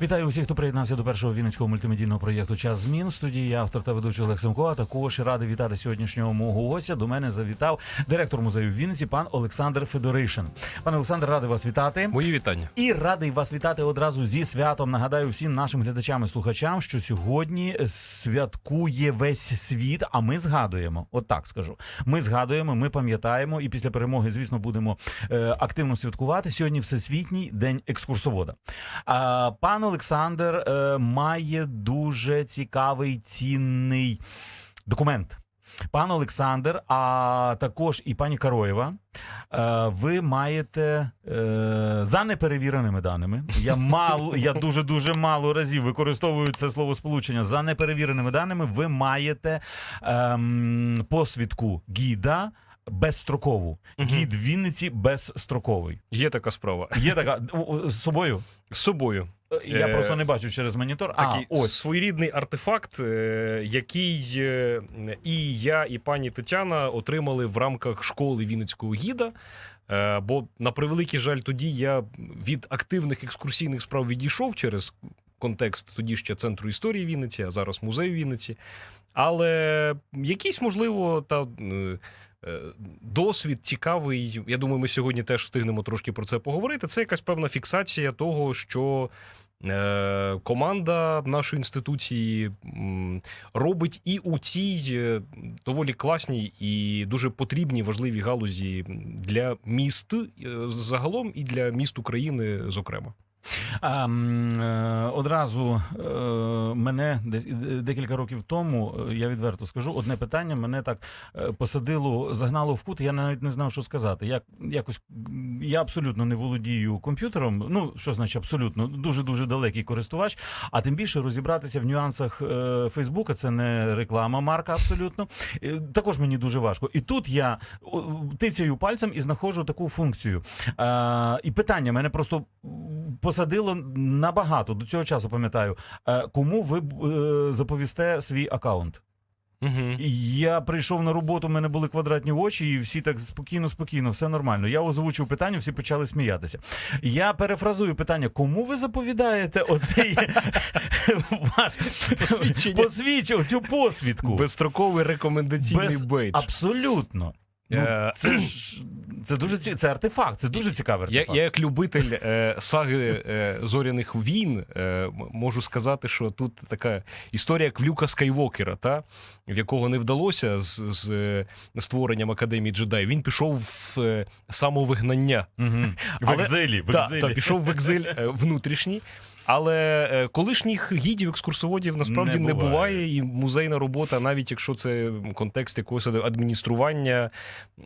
Вітаю усіх, хто приєднався до першого вінницького мультимедійного проєкту Час змін. Студії я автор та ведучий Олег Семко. А також радий вітати сьогоднішнього мого гостя. До мене завітав директор музею в Вінниці, пан Олександр Федоришин. Пане Олександр, радий вас вітати. Мої вітання. І радий вас вітати одразу зі святом. Нагадаю всім нашим глядачам і слухачам, що сьогодні святкує весь світ. А ми згадуємо, от так скажу. Ми згадуємо, ми пам'ятаємо, і після перемоги, звісно, будемо е, активно святкувати. Сьогодні всесвітній день екскурсовода. А, пан Олександр е, має дуже цікавий цінний документ. Пан Олександр, а також і пані Кароєва, е, ви маєте е, за неперевіреними даними. Я мало, я дуже дуже мало разів використовую це слово сполучення. За неперевіреними даними, ви маєте ем, посвідку гіда безстрокову. Мгм. Гід в Вінниці безстроковий. Є така справа. Є така з собою. З собою Я Е, просто не бачу через монітор. А, такий ось. своєрідний артефакт, е, який е, і я, і пані Тетяна отримали в рамках школи Вінницького гіда. Е, Бо на превеликий жаль, тоді я від активних екскурсійних справ відійшов через контекст тоді ще центру історії Вінниці, а зараз музею Вінниці. Але якийсь, можливо, та. е, е, Досвід цікавий. Я думаю, ми сьогодні теж встигнемо трошки про це поговорити. Це якась певна фіксація того, що е, команда нашої інституції робить і у цій е, доволі класній і дуже потрібній важливій галузі для міст е, загалом і для міст України, зокрема. А, е, одразу е, мене е, декілька років тому, я відверто скажу, одне питання мене так посадило, загнало в кут. Я навіть не знав, що сказати. Я якось я абсолютно не володію комп'ютером. Ну що значить абсолютно дуже дуже далекий користувач. А тим більше розібратися в нюансах Фейсбука. Це не реклама, марка абсолютно. Також мені дуже важко. І тут я тицяю пальцем і знаходжу таку функцію. І питання мене просто посадило набагато до цього часу. Пам'ятаю, е, кому ви е, заповісте свій аккаунт? Угу. Я прийшов на роботу, в мене були квадратні очі, і всі так спокійно, спокійно, все нормально. Я озвучив питання, всі почали сміятися. Я перефразую питання: кому ви заповідаєте оцей ваш Посвідчення. цю посвідку? Безстроковий рекомендаційний бейдж. Абсолютно. Ну, Е, це ж це дуже ці... це артефакт, це дуже цікавий Я, артефакт. я як любитель е, саги е, зоряних війн е, можу сказати, що тут така історія як в Люка Скайвокера, та, в якого не вдалося з, з е, створенням Академії джедаїв. Він пішов в е, самовигнання. Мгм. В екзилі, в Та, та, пішов в екзиль е, внутрішній. Але е, колишніх гідів, екскурсоводів насправді Не не, буває. буває. і музейна робота, навіть якщо це контекст якогось адміністрування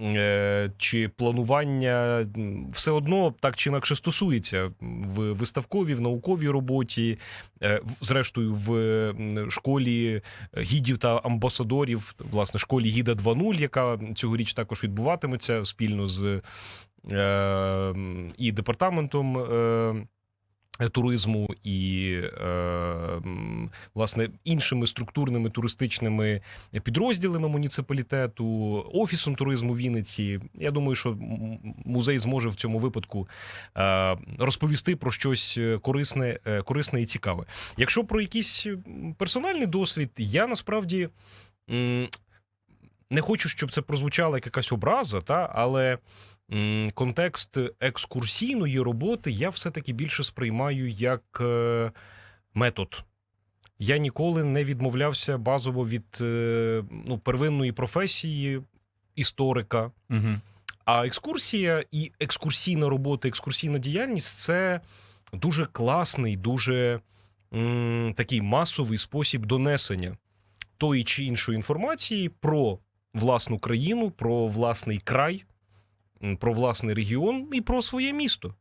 е, чи планування, все одно так чи інакше стосується в виставковій, в науковій роботі, е, зрештою, в школі гідів та амбасадорів, власне, школі Гіда 2.0, яка цьогоріч також відбуватиметься спільно з і департаментом. Е, Туризму і е, власне іншими структурними туристичними підрозділами муніципалітету, офісом туризму Вінниці. Я думаю, що музей зможе в цьому випадку е, розповісти про щось корисне, корисне і цікаве. Якщо про якийсь персональний досвід, я насправді не хочу, щоб це прозвучало як якась образа, та але. Контекст екскурсійної роботи я все-таки більше сприймаю як е, метод. Я ніколи не відмовлявся базово від е, ну, первинної професії історика. Мгм. А екскурсія і екскурсійна робота, екскурсійна діяльність це дуже класний, дуже м, такий масовий спосіб донесення тої чи іншої інформації про власну країну, про власний край, про власний регіон і про своє місто.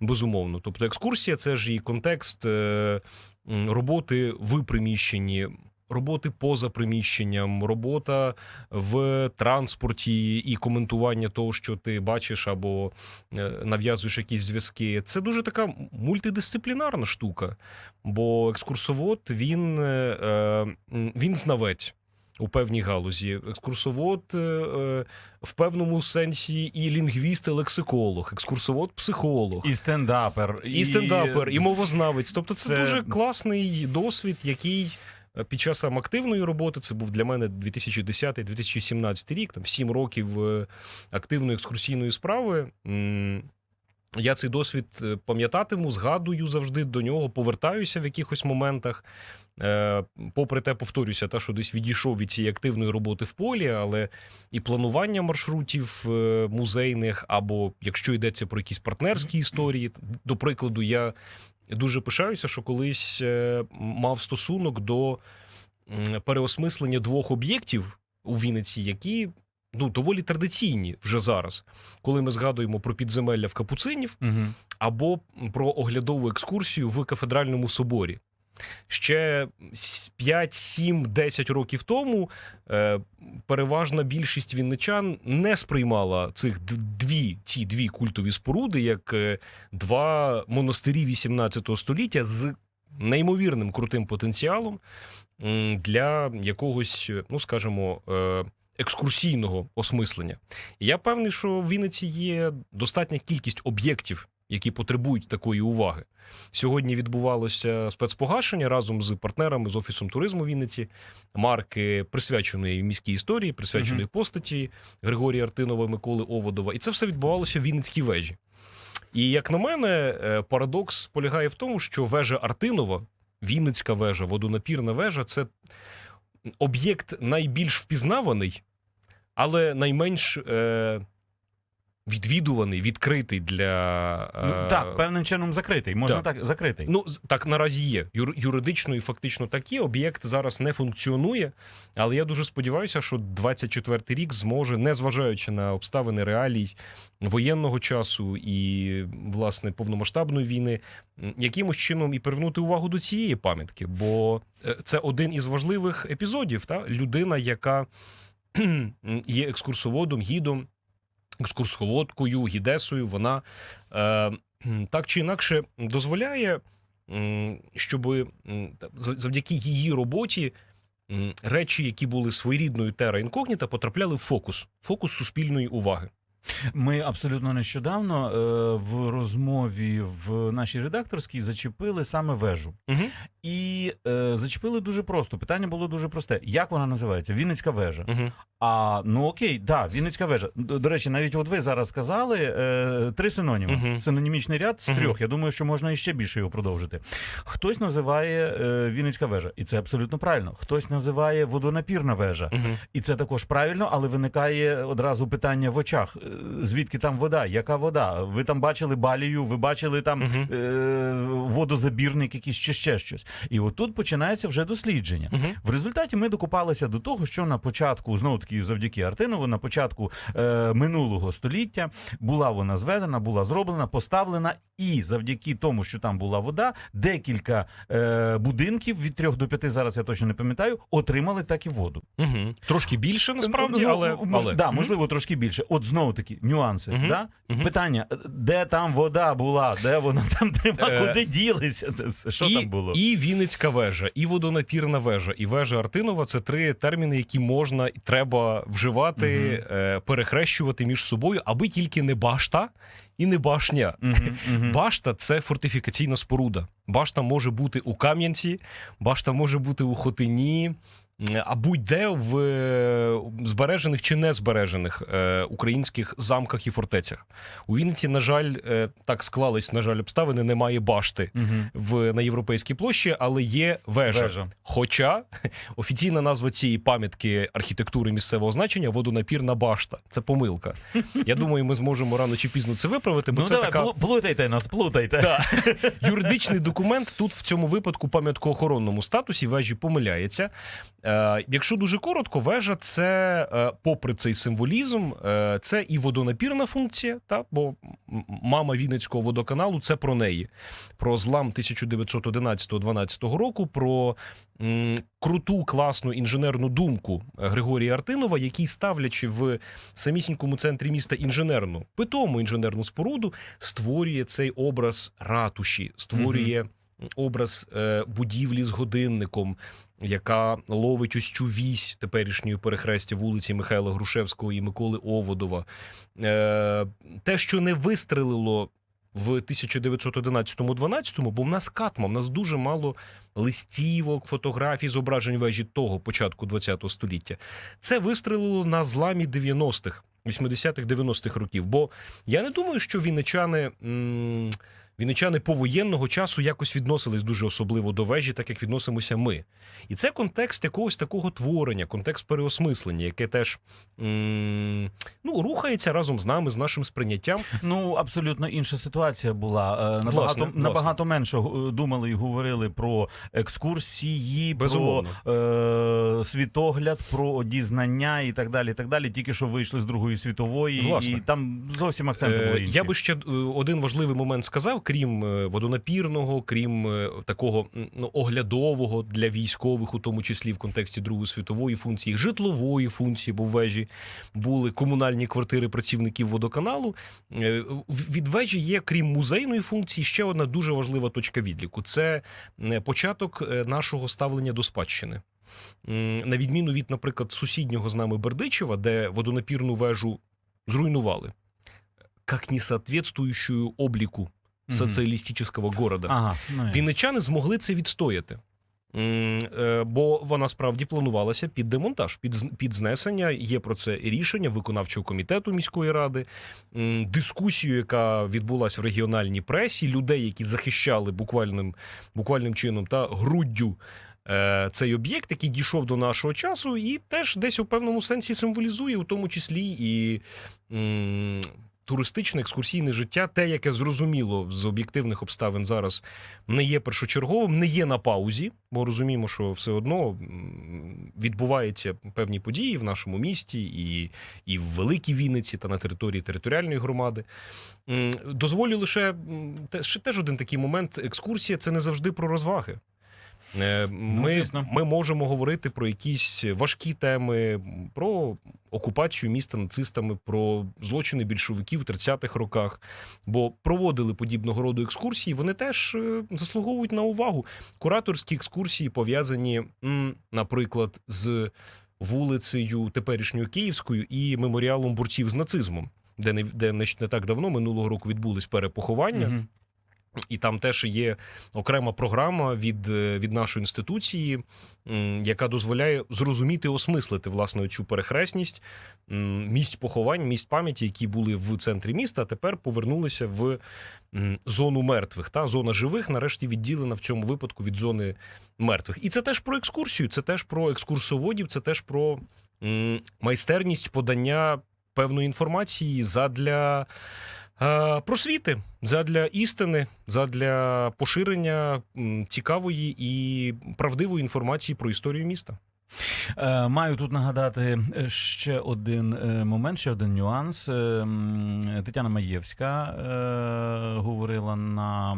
Безумовно. Тобто, екскурсія це ж і контекст е, роботи в приміщенні, роботи поза приміщенням, робота в транспорті і коментування того, що ти бачиш, або е, нав'язуєш якісь зв'язки. Це дуже така мультидисциплінарна штука. Бо екскурсовод він, е, він знавець. У певній галузі. Екскурсовод е, е, в певному сенсі і лінгвіст, і лексиколог, екскурсовод, психолог. І стендапер, І стендапер, і мовознавець. Тобто, це, Це- дуже класний досвід, який е, під час саме активної роботи, це був для мене 2010-2017 рік, там 7 років активної екскурсійної справи. Я цей досвід пам'ятатиму, згадую завжди до нього, повертаюся в якихось моментах. Е, Попри те, повторюся, та що десь відійшов від цієї активної роботи в полі, але і планування маршрутів е, музейних, або якщо йдеться про якісь партнерські історії, до прикладу, я дуже пишаюся, що колись е, мав стосунок до переосмислення двох об'єктів у Вінниці, які ну доволі традиційні вже зараз, коли ми згадуємо про підземелля в Капуцинів Угу. або про оглядову екскурсію в кафедральному соборі. Ще 5, 7, 10 років тому е, переважна більшість вінничан не сприймала цих дві ці дві культові споруди як е, два монастирі 18 століття з неймовірним крутим потенціалом для якогось, ну скажімо, е, екскурсійного осмислення. І я певний, що в Вінниці є достатня кількість об'єктів, які потребують такої уваги. Сьогодні відбувалося спецпогашення разом з партнерами з офісом туризму Вінниці, марки присвяченої міській історії, присвяченої постаті Григорія Артинова, Миколи Оводова. І це все відбувалося в Вінницькій вежі. І як на мене, е, парадокс полягає в тому, що вежа Артинова, Вінницька вежа, водонапірна вежа це об'єкт найбільш впізнаваний, але найменш е, відвідуваний, відкритий для Ну, е, так, певним чином закритий. Можна так. так, закритий. Ну, так наразі є. Юр, юридично і фактично так є. Об'єкт зараз не функціонує, але я дуже сподіваюся, що 24-й рік зможе, незважаючи на обставини реалій воєнного часу і власне повномасштабної війни, якимось чином і привернути увагу до цієї пам'ятки. Бо е, це один із важливих епізодів. Та? Людина, яка є екскурсоводом, гідом, екскурсоводкою, гідесою, вона е, так чи інакше дозволяє, щоб завдяки її роботі речі, які були своєрідною тера інкогніта, потрапляли в фокус, фокус суспільної уваги. Ми абсолютно нещодавно е, в розмові в нашій редакторській зачепили саме вежу. Угу. І е, зачепили дуже просто. Питання було дуже просте. Як вона називається? Вінницька вежа. Угу. А ну окей, да, Вінницька вежа. До, до речі, навіть от ви зараз сказали е, три синоніми. Мгм. Синонімічний ряд з трьох. Я думаю, що можна іще більше його продовжити. Хтось називає е, Вінницька вежа, і це абсолютно правильно. Хтось називає водонапірна вежа. Угу. І це також правильно, але виникає одразу питання в очах: Е, звідки там вода? Яка вода? Ви там бачили балію, ви бачили там Мгм. е, водозабірник, якийсь чи ще щось. І отут починається вже дослідження. Угу. В результаті ми докупалися до того, що на початку, знову таки, завдяки Артинову, на початку е, минулого століття була вона зведена, була зроблена, поставлена, і завдяки тому, що там була вода, декілька е, будинків від трьох до п'яти, зараз я точно не пам'ятаю, отримали так і воду. Угу. Трошки більше насправді, Ну, але, мож, але. Да, можливо, трошки більше. От знову таки нюанси. Мгм. Да? Мгм. Питання: де там вода була, де вона там трима, Е, куди ділися? Це все що і, там було? І Вінницька вежа, і водонапірна вежа, і вежа Артинова це три терміни, які можна і треба вживати, е, перехрещувати між собою, аби тільки не башта і не башня. Мгм, мгм. Башта це фортифікаційна споруда. Башта може бути у Кам'янці, башта може бути у Хотині. М, А будь-де в е, збережених чи не збережених е, українських замках і фортецях. У Вінниці, на жаль, е, так склались, на жаль, обставини, немає башти Мгм. в на європейській площі, але є вежа. Вежа. Хоча офіційна назва цієї пам'ятки архітектури місцевого значення водонапірна башта. Це помилка. Я думаю, ми зможемо рано чи пізно це виправити, бо Ну це давай, така плутайте нас, плутайте. Так. юридичний документ тут в цьому випадку пам'яткоохоронному статусі вежі помиляється. Е, якщо дуже коротко, вежа це, е, попри цей символізм, е, це і водонапірна функція, та, бо мама Вінницького водоканалу це про неї. Про злам 1911-12 року, про м, круту, класну інженерну думку Григорія Артинова, який, ставлячи в самісінькому центрі міста інженерну, питому інженерну споруду, створює цей образ ратуші, створює образ е, будівлі з годинником, яка ловить ось цю вісь теперішньої перехрестя вулиці Михайла Грушевського і Миколи Оводова. Е, те, що не вистрелило в 1911-12, бо в нас катма, в нас дуже мало листівок, фотографій, зображень вежі того початку ХХ століття. Це вистрелило на зламі 90-х, 80-х, 90-х років. Бо я не думаю, що вінничани. м, Вінничани повоєнного часу якось відносились дуже особливо до вежі, так як відносимося ми. І це контекст якогось такого творення, контекст переосмислення, яке теж м, ну, рухається разом з нами, з нашим сприйняттям. Ну абсолютно інша ситуація була. Е, Набагато Власне, власне. менше е, думали і говорили про екскурсії, Безумовно. про е, світогляд, про дізнання і так далі. І так далі. Тільки що вийшли з Другої світової, Власне. і там зовсім акценти були Е, інші. Я би ще один важливий момент сказав, крім водонапірного, крім такого ну, оглядового для військових, у тому числі в контексті Другої світової функції, житлової функції, бо в вежі були комунальні квартири працівників водоканалу. Е, Від вежі є, крім музейної функції, ще одна дуже важлива точка відліку: це початок е, нашого ставлення до спадщини. На відміну від, наприклад, сусіднього з нами Бердичева, де водонапірну вежу зруйнували, як не соответствующую обліку соціалістичного города. Ага, ну. Вінничани змогли це відстояти. Е, Бо вона справді планувалася під демонтаж, під, під знесення. Є про це рішення виконавчого комітету міської ради, дискусію, яка відбулася в регіональній пресі, людей, які захищали буквальним, буквальним чином та груддю е, цей об'єкт, який дійшов до нашого часу, і теж десь у певному сенсі символізує, у тому числі і. Туристичне екскурсійне життя, те, яке зрозуміло з об'єктивних обставин зараз не є першочерговим, не є на паузі, бо розуміємо, що все одно відбуваються певні події в нашому місті і, і в Великій Вінниці та на території територіальної громади. Дозволю лише ще теж один такий момент. Екскурсія це не завжди про розваги. Е, Ми, звісно. ми можемо говорити про якісь важкі теми, про окупацію міста нацистами, про злочини більшовиків в 30-х роках. Бо проводили подібного роду екскурсії, вони теж е, заслуговують на увагу. Кураторські екскурсії пов'язані, наприклад, з вулицею теперішньою Київською і меморіалом борців з нацизмом, де не, де не, так давно минулого року відбулись перепоховання. Мгм. І там теж є окрема програма від, е, від нашої інституції, яка дозволяє зрозуміти, осмислити власне цю перехресність місць поховань, місць пам'яті, які були в центрі міста, а тепер повернулися в зону мертвих. Та зона живих нарешті відділена в цьому випадку від зони мертвих. І це теж про екскурсію, це теж про екскурсоводів, це теж про майстерність подання певної інформації задля. Е, Просвіти задля істини, задля поширення цікавої і правдивої інформації про історію міста. Е, Маю тут нагадати е, ще один е, момент, ще один нюанс. Тетяна Маєвська говорила на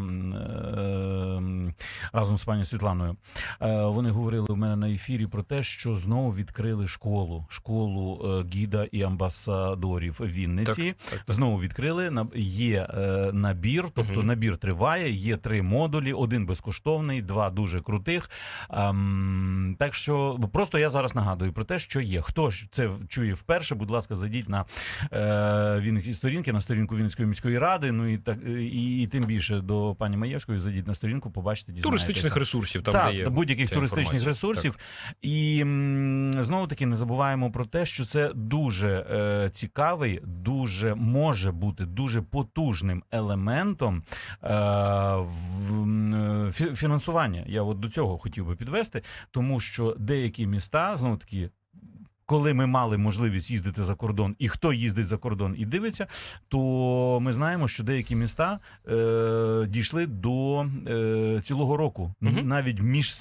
разом з пані Світланою. Вони говорили в мене на ефірі про те, що знову відкрили школу, школу гіда і амбасадорів Вінниці. Так, Знову відкрили. Є набір, тобто набір триває. Є три модулі: один безкоштовний, два дуже крутих. Ем, так що просто я зараз нагадую про те, що є. Хто ж це чує вперше? Будь ласка, зайдіть на е, Вінницькі сторінки, на сторінку Вінницької міської ради. Ну і так і, і тим більше до пані Маєвської зайдіть на сторінку, побачите. Туристичних ресурсів там так, де є будь-яких туристичних інформація. ресурсів. І м, знову таки не забуваємо про те, що це дуже е, цікавий, дуже може бути дуже потужним елементом е, в, е, фі- фінансування. Я от до цього хотів би підвести, тому що деякі міста знову таки. Коли ми мали можливість їздити за кордон, і хто їздить за кордон і дивиться, то ми знаємо, що деякі міста е, дійшли до е, цілого року, Мгм. навіть між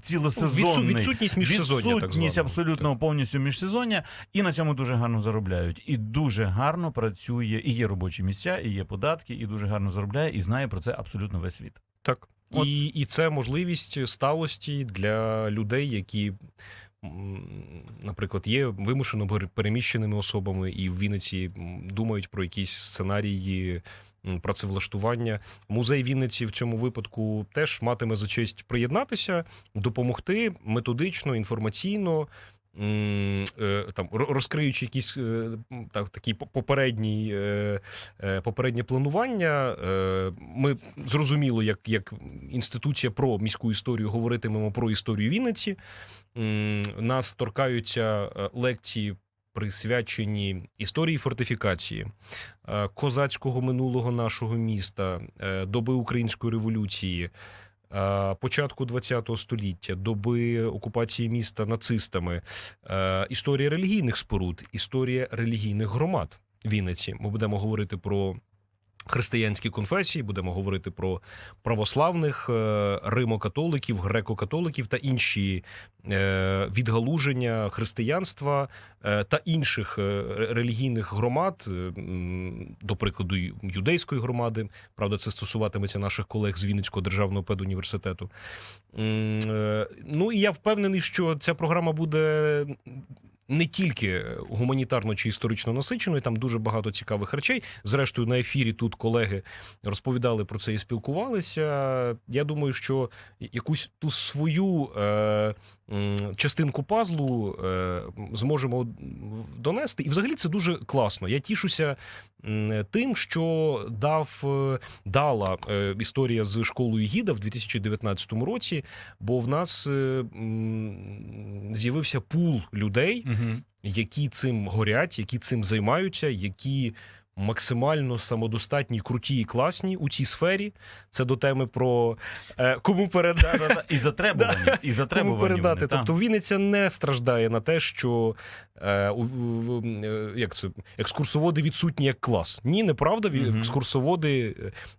цілосезонний. Відсутність міжсезоння, Відсутність званого. абсолютно повністю міжсезоння, і на цьому дуже гарно заробляють. І дуже гарно працює, і є робочі місця, і є податки, і дуже гарно заробляє, і знає про це абсолютно весь світ. Так. І, і це можливість сталості для людей, які, наприклад, є вимушено пере- переміщеними особами і в Вінниці думають про якісь сценарії працевлаштування. Музей Вінниці в цьому випадку теж матиме за честь приєднатися, допомогти методично, інформаційно. Е, Там ро- розкриючи якісь е, так, такі по- попередні, е, попереднє планування, ми зрозуміло, як, як інституція про міську історію говоритимемо про історію Вінниці. Нас торкаються лекції, присвячені історії фортифікації, козацького минулого нашого міста, доби української революції. Е, Початку ХХ століття, доби окупації міста нацистами, е, історія релігійних споруд, історія релігійних громад Вінниці. Ми будемо говорити про християнські конфесії, будемо говорити про православних е, римокатоликів, греко-католиків та інші е, відгалуження християнства е, та інших релігійних громад, до прикладу, юдейської громади. Правда, це стосуватиметься наших колег з Вінницького державного педуніверситету. Ну і я впевнений, що ця програма буде. Не тільки гуманітарно чи історично насиченою, там дуже багато цікавих речей. Зрештою, на ефірі тут колеги розповідали про це і спілкувалися. Я думаю, що якусь ту свою е, частинку пазлу е, зможемо донести. І взагалі це дуже класно. Я тішуся тим, що дав е, дала е, історія з школою гіда в 2019 році, бо в нас е, з'явився пул людей, які цим горять, які цим займаються, які максимально самодостатні, круті і класні у цій сфері. Це до теми про е, кому передати. І затребувані, і Кому передати. вони, та. тобто Вінниця не страждає на те, що е, у, в- е, як це, екскурсоводи відсутні як клас. Ні, неправда. Мгм. Екскурсоводи,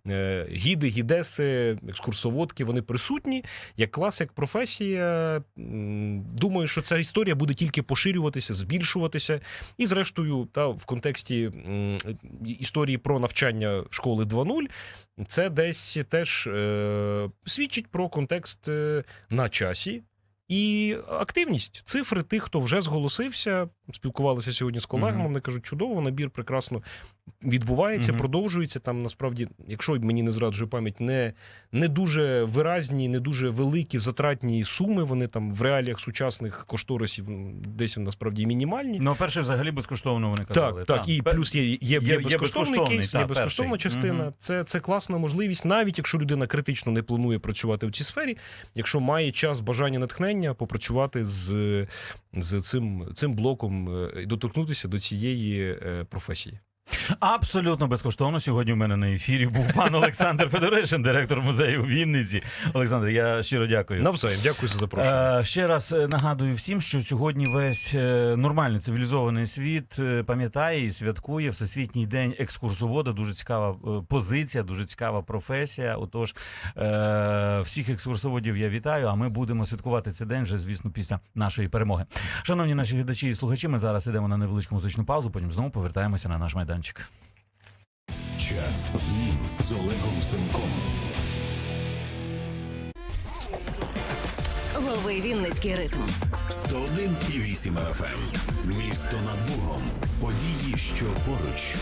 е, гіди, гідеси, екскурсоводки вони присутні як клас, як професія. Думаю, що ця історія буде тільки поширюватися, збільшуватися. І, зрештою, та в контексті історії про навчання школи 2.0, це десь теж е, свідчить про контекст е, на часі. І активність цифри тих, хто вже зголосився, спілкувалися сьогодні з колегами. Вони кажуть, чудово, набір прекрасно відбувається, Мгм. продовжується. Там насправді, якщо мені не зраджує пам'ять, не, не дуже виразні, не дуже великі затратні суми. Вони там в реаліях сучасних кошторисів десь насправді мінімальні. Ну, перше, взагалі безкоштовно вони казали. Так, так, і плюс є, є, є, є- безкоштовний кейс, та, є безкоштовна перший. частина. Мгм. Це, це класна можливість, навіть якщо людина критично не планує працювати в цій сфері, якщо має час, бажання, натхнення, попрацювати з, з цим, цим блоком е, і доторкнутися до цієї е, професії. Абсолютно безкоштовно. Сьогодні у мене на ефірі був пан Олександр Федоришин, директор музею у Вінниці. Олександр, я щиро дякую. Навзаєм, дякую за запрошення. Е, ще раз е, нагадую всім, що сьогодні весь е, нормальний цивілізований світ пам'ятає і святкує Всесвітній день екскурсовода. Дуже цікава позиція, дуже цікава професія. Отож, е, всіх екскурсоводів я вітаю. А ми будемо святкувати цей день вже, звісно, після нашої перемоги. Шановні наші глядачі і слухачі, ми зараз ідемо на невеличку музичну паузу. Потім знову повертаємося на наш майданчик. Час змін з Олегом Сенком. Лови Вінницький ритм. 101,8 FM. Місто над Богом. Події, що поруч.